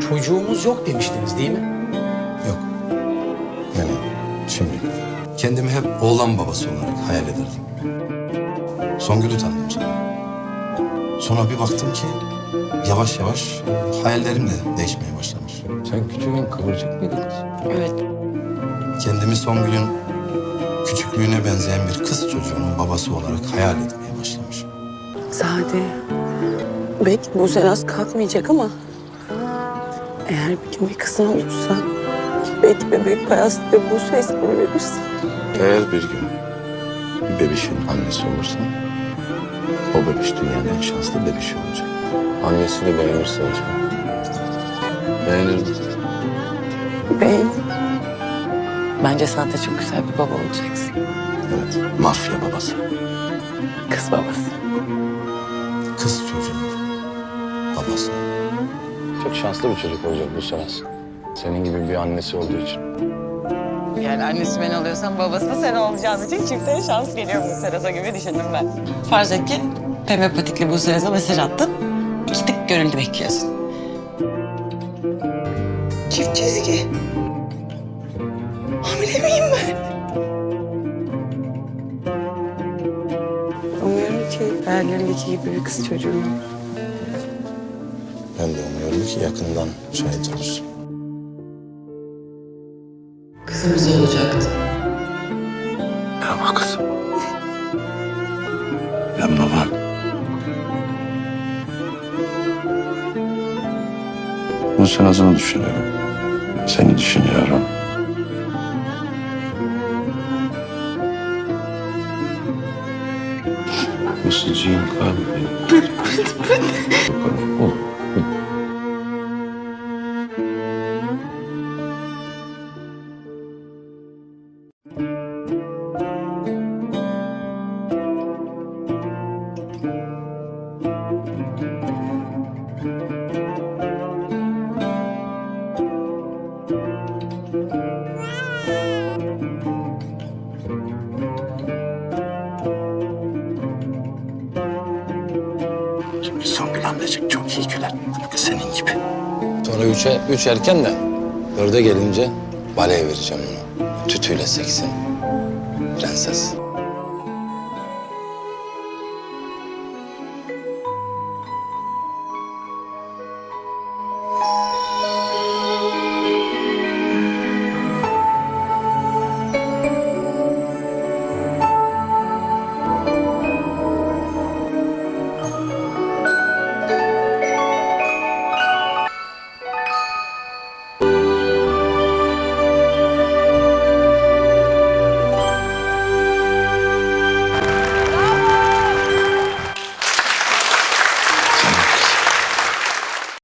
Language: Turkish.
çocuğumuz yok demiştiniz değil mi? Yok. Yani şimdi kendimi hep oğlan babası olarak hayal ederdim. Songül'ü tanıdım sonra. Sonra bir baktım ki yavaş yavaş hayallerim de değişmeye başlamış. Sen küçükken kıvırcık mıydın kız? Evet. Kendimi Songül'ün küçüklüğüne benzeyen bir kız çocuğunun babası olarak hayal etmeye başlamış. Sade. Belki bu senas kalkmayacak ama... Eğer bir gün bir kızın olursa... Belki bebek parası da bu ismini verirsin. Eğer bir gün bir bebişin annesi olursan o bebiş dünyanın en şanslı bebişi olacak. Annesi de beğenirse hocam. Beğenirim. Bey. Bence sen de çok güzel bir baba olacaksın. Evet, mafya babası. Kız babası. Kız çocuğunun babası. Çok şanslı bir çocuk olacak bu Senas. Senin gibi bir annesi olduğu için. Yani annesi ben oluyorsam babası da sen olacağın için çifteye şans geliyor bu Serasa gibi düşündüm ben. Farz et ki pembe patikli bu Serasa mesaj attın. İki tık görüldü bekliyorsun. Çift çizgi. Hamile miyim ben? Umuyorum ki hayallerindeki gibi bir kız çocuğum. Ben de umuyorum ki yakından şahit olursun. Kızımız olacaktı. Ama kızım. Ben babam. Bu sırasını düşünüyorum. Seni düşünüyorum. Isıcıyım kalbi. Oğlum. Şimdi Songül amcacık çok iyi güler. Tıpkı senin gibi. Sonra üçe, üç erken de dörde gelince baleye vereceğim onu. Tütüyle seksin. Prenses.